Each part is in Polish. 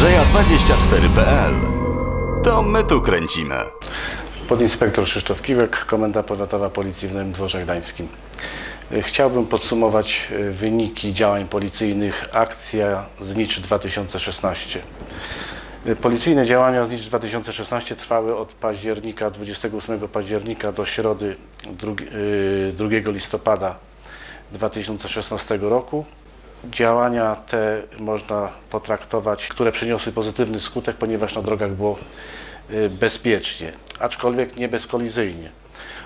regionalna24.pl To my tu kręcimy. Podinspektor Krzysztof Kiwek, Komenda Powiatowa Policji w Nowym Dworze Gdańskim. Chciałbym podsumować y, wyniki działań policyjnych Akcja Znicz 2016. Y, Policyjne działania Znicz 2016 trwały od października, 28 października do środy 2, y, 2 listopada 2016 roku. Działania te można potraktować, które przyniosły pozytywny skutek, ponieważ na drogach było y, bezpiecznie, aczkolwiek nie bezkolizyjnie.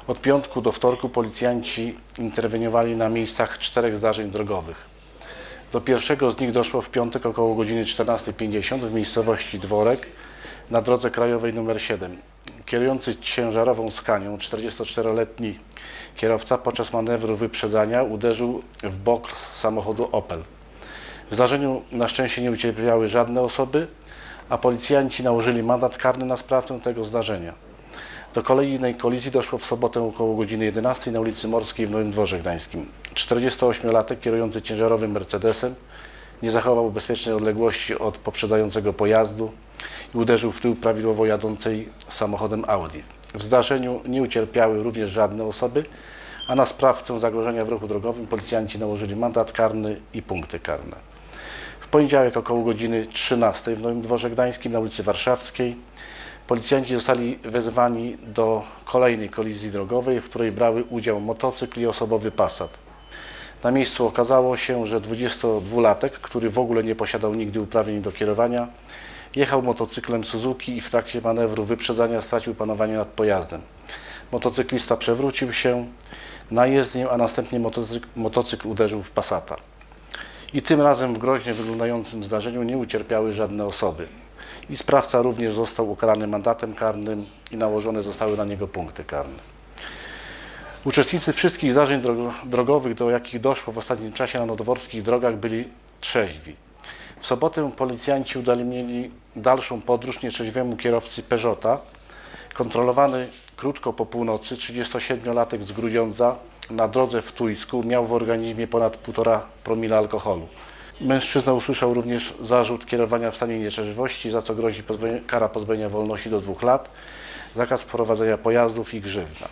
Od piątku do wtorku policjanci interweniowali na miejscach czterech zdarzeń drogowych. Do pierwszego z nich doszło w piątek około godziny 14.50 w miejscowości Dworek na drodze krajowej nr 7. Kierujący ciężarową skanią 44-letni kierowca podczas manewru wyprzedzania uderzył w bok samochodu Opel. W zdarzeniu na szczęście nie ucierpiały żadne osoby, a policjanci nałożyli mandat karny na sprawcę tego zdarzenia. Do kolejnej kolizji doszło w sobotę około godziny 11 na ulicy Morskiej w Nowym Dworze Gdańskim. 48-latek kierujący ciężarowym Mercedesem nie zachował bezpiecznej odległości od poprzedzającego pojazdu i uderzył w tył prawidłowo jadącej samochodem Audi. W zdarzeniu nie ucierpiały również żadne osoby, a na sprawcę zagrożenia w ruchu drogowym policjanci nałożyli mandat karny i punkty karne. W poniedziałek około godziny 13 w Nowym Dworze Gdańskim na ulicy Warszawskiej policjanci zostali wezwani do kolejnej kolizji drogowej, w której brały udział motocykl i osobowy Passat. Na miejscu okazało się, że 22-latek, który w ogóle nie posiadał nigdy uprawnień do kierowania, jechał motocyklem Suzuki i w trakcie manewru wyprzedzania stracił panowanie nad pojazdem. Motocyklista przewrócił się na jezdnię, a następnie motocykl, motocykl uderzył w Passata. I tym razem w groźnie wyglądającym zdarzeniu nie ucierpiały żadne osoby. I sprawca również został ukarany mandatem karnym i nałożone zostały na niego punkty karne. Uczestnicy wszystkich zdarzeń drogo- drogowych, do jakich doszło w ostatnim czasie na nowodworskich drogach, byli trzeźwi. W sobotę policjanci udali dalszą podróż nietrzeźwiemu kierowcy Peugeota. Kontrolowany krótko po północy 37-latek z Grudziądza na drodze w Tujsku miał w organizmie ponad 1,5 promila alkoholu. Mężczyzna usłyszał również zarzut kierowania w stanie nieczerwości, za co grozi pozbawienie, kara pozbawienia wolności do dwóch lat, zakaz prowadzenia pojazdów i grzywna.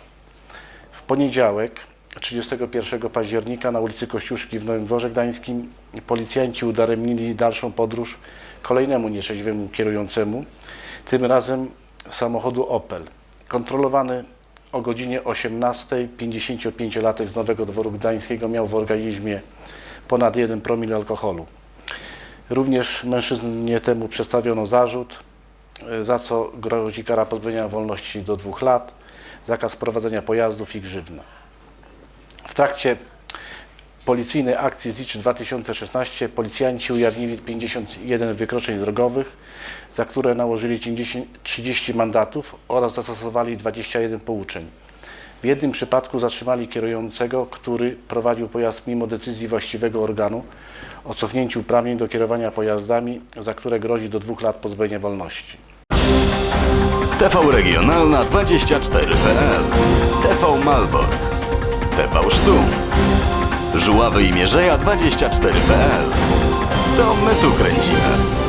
W poniedziałek, 31 października, na ulicy Kościuszki w Nowym Dworze Gdańskim policjanci udaremnili dalszą podróż kolejnemu nieczeźwemu kierującemu, tym razem samochodu Opel. Kontrolowany o godzinie 18:00 55-latek z Nowego Dworu Gdańskiego miał w organizmie ponad 1 promil alkoholu. Również mężczyznie temu przedstawiono zarzut, za co grozi kara pozbawienia wolności do dwóch lat, zakaz prowadzenia pojazdów i grzywna. W trakcie policyjnej akcji ZICZ 2016 policjanci ujawnili 51 wykroczeń drogowych, za które nałożyli 50 30 mandatów oraz zastosowali 21 pouczeń. W jednym przypadku zatrzymali kierującego, który prowadził pojazd mimo decyzji właściwego organu o cofnięciu uprawnień do kierowania pojazdami, za które grozi do dwóch lat pozbawienia wolności. TV Regionalna 24.pl TV Malbork TV Sztum Żuławy i Mierzeja 24.pl To my tu kręcimy.